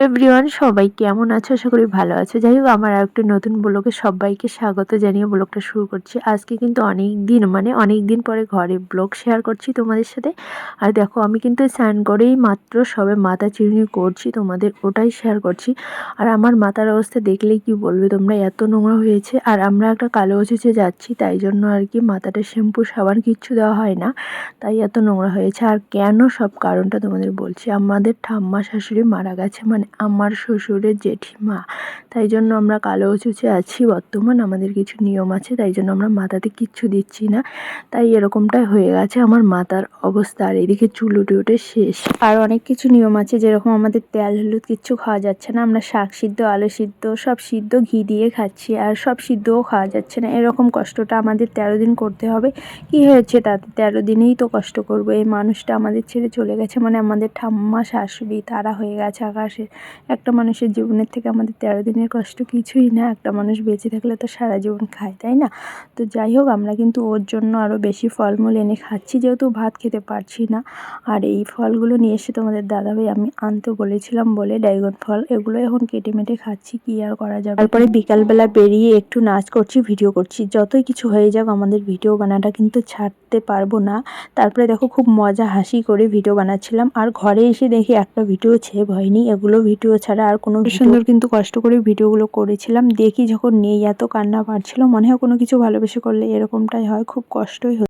Everyone সবাই কেমন আছো? আশা করি ভালো আছো। যাই হোক আমার আর একটি নতুন ব্লগে সবাইকে স্বাগত জানিয়ে ব্লগটা শুরু করছি। আজকে কিন্তু অনেক দিন মানে অনেক দিন পরে ঘরে ব্লগ শেয়ার করছি তোমাদের সাথে। আর দেখো, আমি কিন্তু স্নান করেই মাত্র সবে মাথা চিরুনি করছি, তোমাদের ওটাই শেয়ার করছি। আর আমার মাথার অবস্থা দেখলে কি বলবে তোমরা? এত নোংরা হয়েছে। আর আমরা একটা কালো অচুচে যাচ্ছি, তাই জন্য আর কি মাথাটা শ্যাম্পু সাবান কিচ্ছু দেওয়া হয় না। তাই এত নোংরা হয়েছে। আর কেন সব কারণটা তোমাদের বলছি। আমাদের ঠাম্মা, শাশুড়ি মারা গেছে মানে আমার শ্বশুরের জেঠিমা। তাই জন্য আমরা কালো চুচে আছি, বর্তমান আমাদের কিছু নিয়ম আছে, তাই জন্য আমরা মাথাতে কিচ্ছু দিচ্ছি না। তাই এরকমটাই হয়ে গেছে আমার মাথার অবস্থা, আর এদিকে চুল উঠে উঠে শেষ। আর অনেক কিছু নিয়ম আছে, যেরকম আমাদের তেল, হলুদ কিচ্ছু খাওয়া যাচ্ছে না, আমরা শাক সিদ্ধ, আলু সিদ্ধ, সব সিদ্ধ ঘি দিয়ে খাচ্ছি, আর সব সিদ্ধও খাওয়া যাচ্ছে না। এরকম কষ্টটা আমাদের তেরো দিন করতে হবে। কি হয়েছে তাতে? তেরো দিনেই তো কষ্ট করব। এই মানুষটা আমাদের ছেড়ে চলে গেছে মানে আমাদের ঠাম্মা, শাশুড়ি, তারা হয়ে গেছে আকাশে। একটা মানুষের জীবনের থেকে আমাদের তেরো দিনের কষ্ট কিছুই না, একটা মানুষ বেঁচে থাকলে তো সারা জীবন খায়, তাই না? তো যাই হোক, আমরা কিন্তু ওর জন্য আরও বেশি ফলমূল এনে খাচ্ছি, যেহেতু ভাত খেতে পারছি না। আর এই ফলগুলো নিয়ে এসে তোমাদের দাদাভাই আমি আনতে বলেছিলাম বলে, ড্রাগন ফল, এগুলো এখন কেটে মেটে খাচ্ছি, কি আর করা যাবে? তারপরে বিকালবেলা বেরিয়ে একটু নাচ করছি, ভিডিও করছি, যতই কিছু হয়ে যাক আমাদের ভিডিও বানাটা কিন্তু ছাড়তে পারব না। তারপরে দেখো খুব মজা হাসি করে ভিডিও বানাচ্ছিলাম, আর ঘরে এসে দেখি একটা ভিডিও ছেভ হয়নি, এগুলো ভিডিও ছাড়া আর কোনো সুন্দর কিন্তু কষ্ট করে ভিডিওগুলো করেছিলাম। দেখি যখন নেই এত কান্না পাচ্ছিল মনে হয় কোনো কিছু ভালোবেসে করলে এরকমটাই হয় খুব কষ্টই